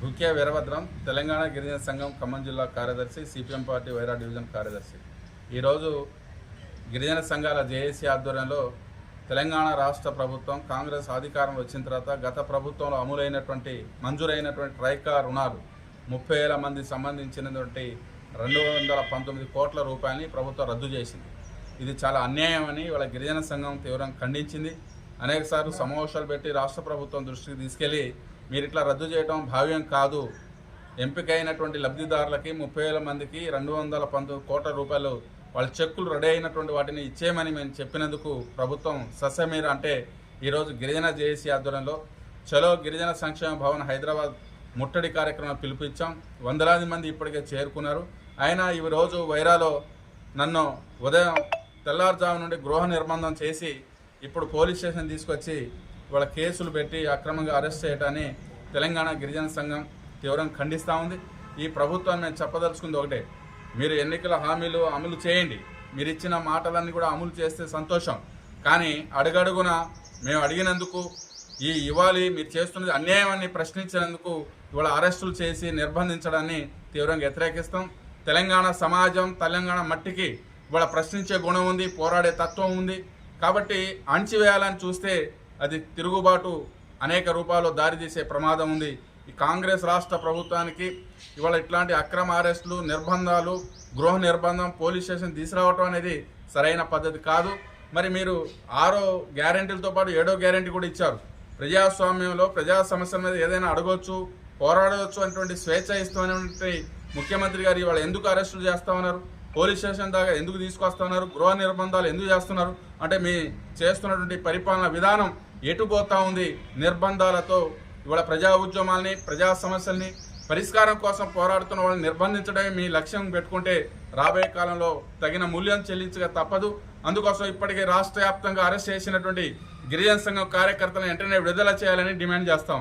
భుక్యా వీరభద్రం తెలంగాణ గిరిజన సంఘం ఖమ్మం జిల్లా కార్యదర్శి సిపిఎం పార్టీ వైరా డివిజన్ కార్యదర్శి. ఈరోజు గిరిజన సంఘాల జేఏసీ ఆధ్వర్యంలో తెలంగాణ రాష్ట్ర ప్రభుత్వం కాంగ్రెస్ అధికారం వచ్చిన తర్వాత గత ప్రభుత్వంలో అమలైనటువంటి మంజూరైనటువంటి ట్రైకా రుణాలు ముప్పై వేల మంది సంబంధించినటువంటి రెండు వందల పంతొమ్మిది కోట్ల రూపాయలని ప్రభుత్వం రద్దు చేసింది. ఇది చాలా అన్యాయమని వాళ్ళ గిరిజన సంఘం తీవ్రంగా ఖండించింది. అనేకసార్లు సమావేశాలు పెట్టి రాష్ట్ర ప్రభుత్వం దృష్టికి తీసుకెళ్ళి మీరు ఇట్లా రద్దు చేయడం భావ్యం కాదు. ఎంపికైనటువంటి లబ్ధిదారులకి ముప్పై వేల మందికి రెండు వందల పంతొమ్మిది కోట్ల రూపాయలు వాళ్ళ చెక్కులు రెడీ అయినటువంటి వాటిని ఇచ్చేయమని మేము చెప్పినందుకు ప్రభుత్వం ససమీర అంటే ఈరోజు గిరిజన జేఏసీ ఆధ్వర్యంలో చలో గిరిజన సంక్షేమ భవన్ హైదరాబాద్ ముట్టడి కార్యక్రమం పిలిపించాం. వందలాది మంది ఇప్పటికే చేరుకున్నారు. అయినా ఈ రోజు వైరాలో నన్ను ఉదయం తెల్లారుజాము నుండి గృహ నిర్బంధం చేసి ఇప్పుడు పోలీస్ స్టేషన్ తీసుకొచ్చి వాళ్ళ కేసులు పెట్టి అక్రమంగా అరెస్ట్ చేయటాన్ని తెలంగాణ గిరిజన సంఘం తీవ్రంగా ఖండిస్తూ ఉంది. ఈ ప్రభుత్వాన్ని మేము చెప్పదలుచుకుంది ఒకటే. మీరు ఎన్నికల హామీలు అమలు చేయండి. మీరు ఇచ్చిన మాటలన్నీ కూడా అమలు చేస్తే సంతోషం. కానీ అడుగడుగున మేము అడిగినందుకు ఈ ఇవ్వాలి మీరు చేస్తున్నది అన్యాయం అని ప్రశ్నించినందుకు ఇవాళ అరెస్టులు చేసి నిర్బంధించడాన్ని తీవ్రంగా వ్యతిరేకిస్తాం. తెలంగాణ సమాజం తెలంగాణ మట్టికి ఇవాళ ప్రశ్నించే గుణం ఉంది పోరాడే తత్వం ఉంది. కాబట్టి అణచివేయాలని చూస్తే అది తిరుగుబాటు అనేక రూపాల్లో దారితీసే ప్రమాదం ఉంది. ఈ కాంగ్రెస్ రాష్ట్ర ప్రభుత్వానికి ఇవాళ ఇట్లాంటి అక్రమ అరెస్టులు నిర్బంధాలు గృహ నిర్బంధం పోలీస్ స్టేషన్ తీసుకురావటం అనేది సరైన పద్ధతి కాదు. మరి మీరు ఆరో గ్యారెంటీలతో పాటు ఏడో గ్యారెంటీ కూడా ఇచ్చారు. ప్రజాస్వామ్యంలో ప్రజా సమస్యల మీద ఏదైనా అడగవచ్చు పోరాడవచ్చు అనేటువంటి స్వేచ్ఛ ఇస్తామనేటువంటి ముఖ్యమంత్రి గారు ఇవాళ ఎందుకు అరెస్టులు చేస్తా ఉన్నారు? పోలీస్ స్టేషన్ దాకా ఎందుకు తీసుకొస్తున్నారు? గృహ నిర్బంధాలు ఎందుకు చేస్తున్నారు? అంటే మీ చేస్తున్నటువంటి పరిపాలన విధానం ఎటు పోతా ఉంది? నిర్బంధాలతో ఇవాళ ప్రజా ఉద్యమాల్ని ప్రజా సమస్యల్ని పరిష్కారం కోసం పోరాడుతున్న వాళ్ళని నిర్బంధించడమే మీ లక్ష్యం పెట్టుకుంటే రాబోయే కాలంలో తగిన మూల్యం చెల్లించక తప్పదు. అందుకోసం ఇప్పటికే రాష్ట్ర వ్యాప్తంగా అరెస్ట్ చేసినటువంటి గిరిజన సంఘం కార్యకర్తలను వెంటనే విడుదల చేయాలని డిమాండ్ చేస్తాం